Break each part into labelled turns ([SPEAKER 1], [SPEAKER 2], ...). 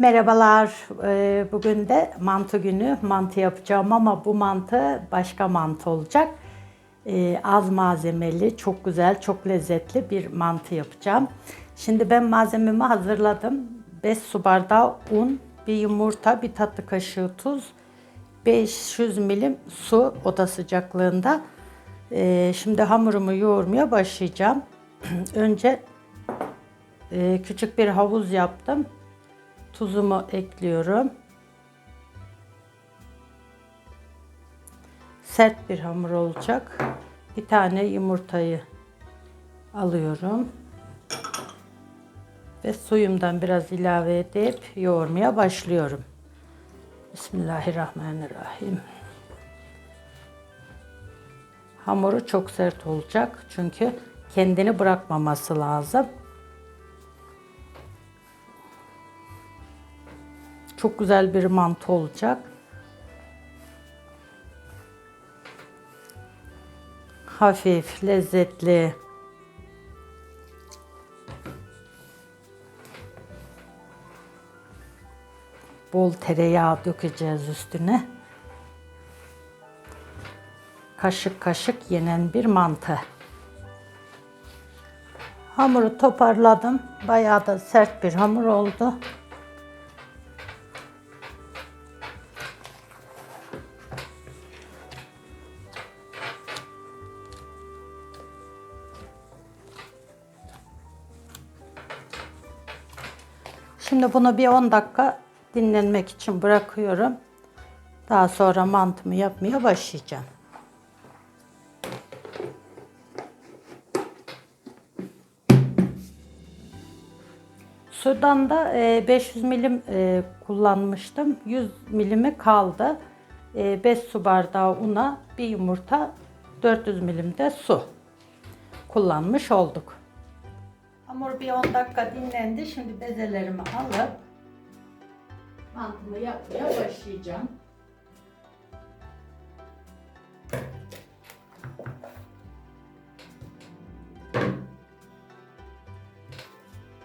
[SPEAKER 1] Merhabalar. Ee, Bugün de mantı günü. Mantı yapacağım ama bu mantı başka mantı olacak. Ee, Az malzemeli, çok güzel, çok lezzetli bir mantı yapacağım. Şimdi ben malzememi hazırladım. 5 su bardağı un, bir yumurta, bir tatlı kaşığı tuz, 500 milim su oda sıcaklığında. Ee, Şimdi hamurumu yoğurmaya başlayacağım. Önce e, küçük bir havuz yaptım. Tuzumu ekliyorum. Sert bir hamur olacak. Bir tane yumurtayı alıyorum. Ve suyumdan biraz ilave edip yoğurmaya başlıyorum. Bismillahirrahmanirrahim. Hamuru çok sert olacak çünkü kendini bırakmaması lazım. Çok güzel bir mantı olacak. Hafif, lezzetli. Bol tereyağı dökeceğiz üstüne. Kaşık kaşık yenen bir mantı. Hamuru toparladım. Bayağı da sert bir hamur oldu. Şimdi bunu bir 10 dakika dinlenmek için bırakıyorum. Daha sonra mantımı yapmaya başlayacağım. Sudan da e, 500 milim e, kullanmıştım. 100 milimi kaldı. 5 su bardağı una, bir yumurta, 400 milim de su kullanmış olduk. Hamur bir 10 dakika dinlendi. Şimdi bezelerimi alıp mantımı yapmaya başlayacağım.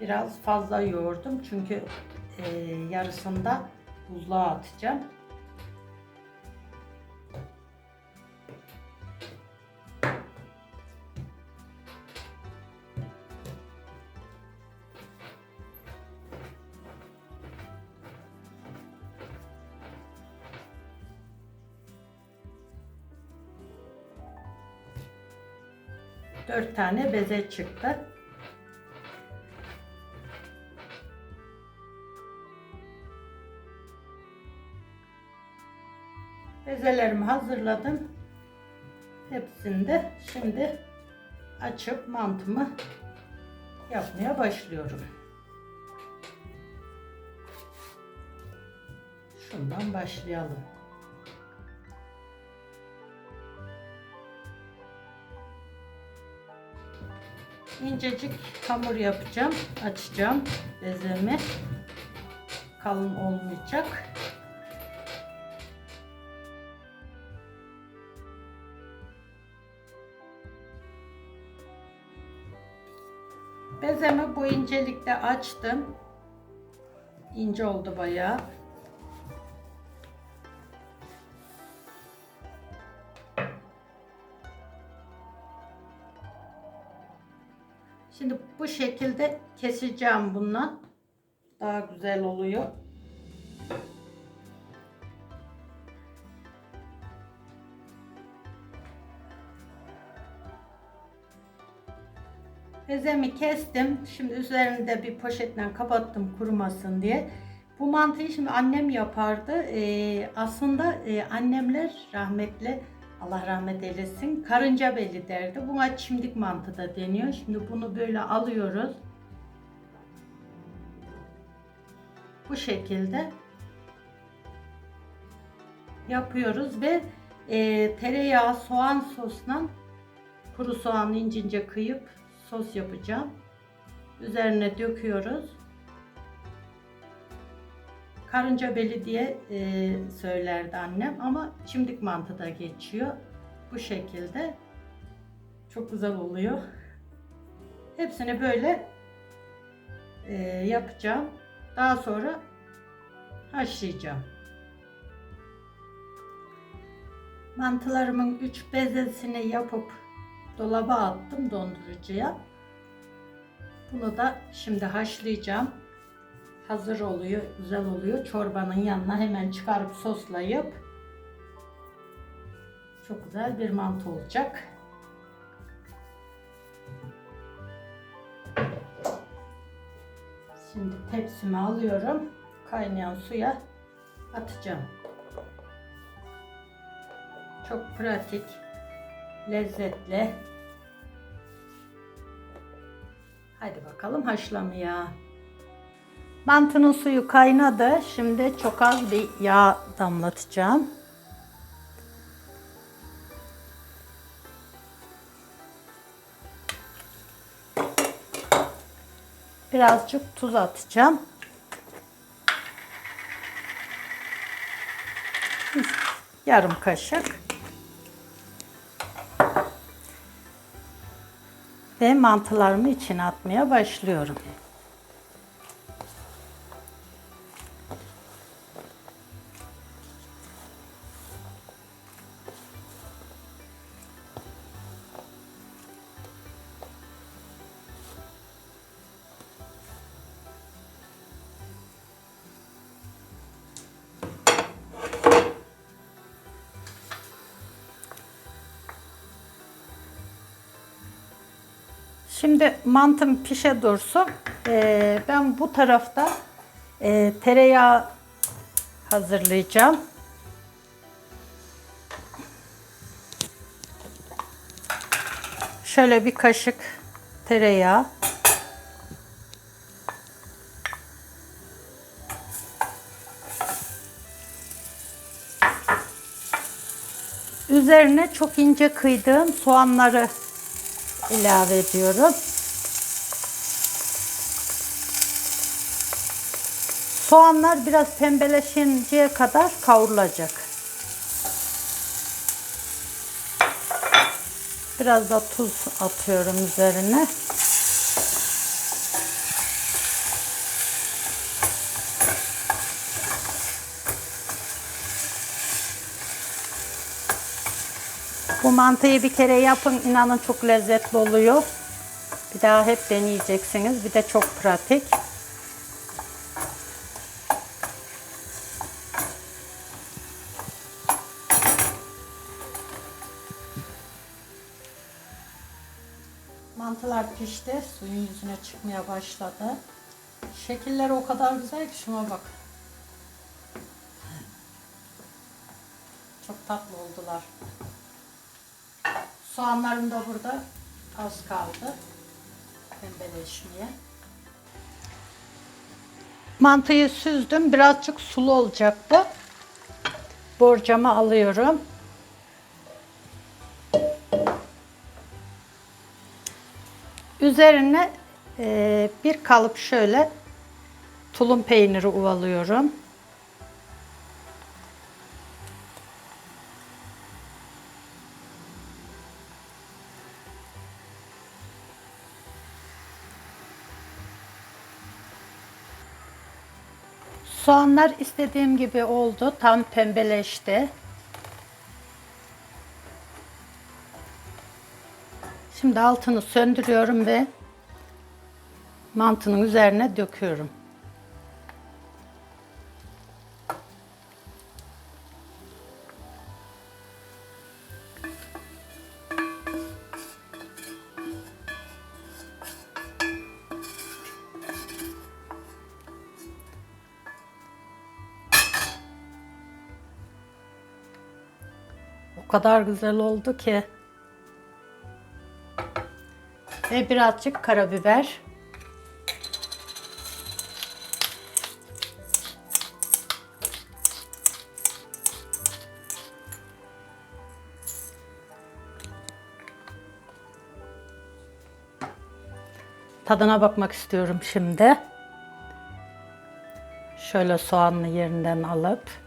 [SPEAKER 1] Biraz fazla yoğurdum çünkü e, yarısında buzluğa atacağım. Dört tane beze çıktı. Bezelerimi hazırladım. Hepsini de şimdi açıp mantımı yapmaya başlıyorum. Şundan başlayalım. İncecik hamur yapacağım. Açacağım bezemi. Kalın olmayacak. Bezemi bu incelikte açtım. İnce oldu bayağı. Şimdi bu şekilde keseceğim bundan. Daha güzel oluyor. Bezemi kestim. Şimdi üzerini de bir poşetle kapattım kurumasın diye. Bu mantıyı şimdi annem yapardı. Ee, aslında e, annemler rahmetli Allah rahmet eylesin karınca belli derdi. Buna çimdik mantı da deniyor. Şimdi bunu böyle alıyoruz. Bu şekilde yapıyoruz ve e, tereyağı soğan sosla kuru soğanı ince ince kıyıp sos yapacağım. Üzerine döküyoruz. Karınca beli diye e, söylerdi annem ama çimdik mantı da geçiyor. Bu şekilde çok güzel oluyor. Hepsini böyle e, yapacağım. Daha sonra haşlayacağım. Mantılarımın 3 bezesini yapıp dolaba attım dondurucuya. Bunu da şimdi haşlayacağım. Hazır oluyor, güzel oluyor. Çorbanın yanına hemen çıkarıp soslayıp çok güzel bir mantı olacak. Şimdi tepsime alıyorum. Kaynayan suya atacağım. Çok pratik, lezzetli. Hadi bakalım haşlamaya. Mantının suyu kaynadı. Şimdi çok az bir yağ damlatacağım. Birazcık tuz atacağım. Yarım kaşık. Ve mantılarımı içine atmaya başlıyorum. Şimdi mantım pişe dursun. Ee, ben bu tarafta e, tereyağı hazırlayacağım. Şöyle bir kaşık tereyağı. Üzerine çok ince kıydığım soğanları ilave ediyorum. Soğanlar biraz pembeleşinceye kadar kavrulacak. Biraz da tuz atıyorum üzerine. Mantıyı bir kere yapın inanın çok lezzetli oluyor. Bir daha hep deneyeceksiniz. Bir de çok pratik. Mantılar pişti. Suyun yüzüne çıkmaya başladı. Şekilleri o kadar güzel ki şuna bak. Çok tatlı oldular. Soğanlarım da burada az kaldı pembeleşmeye. Mantıyı süzdüm. Birazcık sulu olacak bu. Borcama alıyorum. Üzerine bir kalıp şöyle tulum peyniri uvalıyorum. Soğanlar istediğim gibi oldu. Tam pembeleşti. Şimdi altını söndürüyorum ve mantının üzerine döküyorum. O kadar güzel oldu ki. Ve birazcık karabiber. Tadına bakmak istiyorum şimdi. Şöyle soğanlı yerinden alıp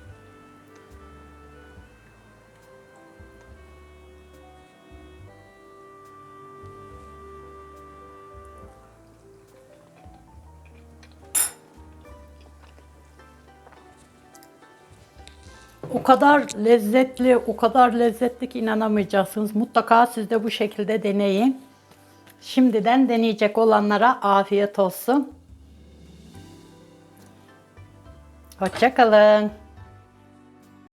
[SPEAKER 1] O kadar lezzetli, o kadar lezzetli ki inanamayacaksınız. Mutlaka siz de bu şekilde deneyin. Şimdiden deneyecek olanlara afiyet olsun. Hoşçakalın.